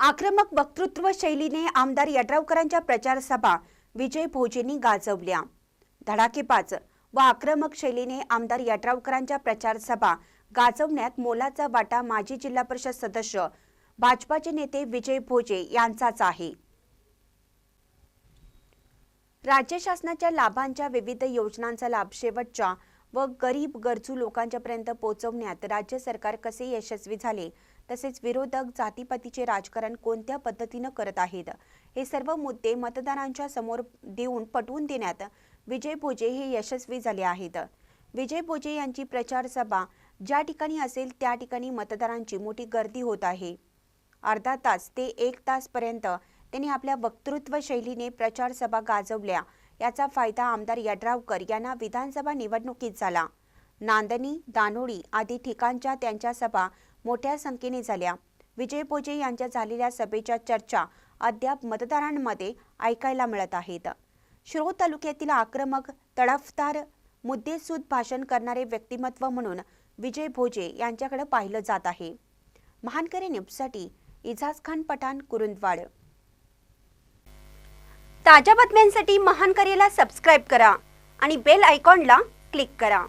आक्रमक वक्तृत्व शैलीने आमदार यड्रावकरांच्या प्रचार सभा विजय भोजेंनी गाजवल्या. धडाकेबाज व आक्रमक शैलीने आमदार यड्रावकरांच्या प्रचार सभा गाजवण्यात मोलाचा वाटा माजी जिल्हा परिषद सदस्य भाजपाचे नेते विजय भोजे यांचाच आहे. राज्य शासनाच्या लाभांच्या विविध योजनांचा लाभ शेवटच्या व गरीब गरजू लोकांच्यापर्यंत पोहोचवण्यात राज्य सरकार कसे यशस्वी झाले? तसेच विरोधक जातीपातीचे राजकारण कोणत्या पद्धतीनं करत आहेत? हे सर्व मुद्दे मतदारांच्या समोर देऊन पटवून देण्यात विजय भोजे हे यशस्वी झाले आहेत. विजय भोजे यांची प्रचार सभा ज्या ठिकाणी असेल त्या ठिकाणी मतदारांची मोठी गर्दी होत आहे. अर्धा तास ते एक तासपर्यंत त्यांनी आपल्या वक्तृत्व शैलीने प्रचार सभा गाजवल्या. याचा फायदा आमदार यड्रावकर यांना विधानसभा निवडणुकीत झाला. नांदणी दानोळी आदी ठिकाणच्या त्यांच्या सभा मोठ्या संख्येने झाल्या. विजय भोजे यांच्या झालेल्या सभेच्या चर्चा अद्याप मतदारांमध्ये ऐकायला मिळत आहेत. शिरोळ तालुक्यातील आक्रमक तडफदार मुद्देसूद भाषण करणारे व्यक्तिमत्व म्हणून विजय भोजे यांच्याकडे पाहिलं जात आहे. महानकरी न्यूजसाठी इजाज खान पठाण कुरुंदवाड. ताज्या बातम्यांसाठी महानकरीला सबस्क्राईब करा आणि बेल आयकॉनला क्लिक करा.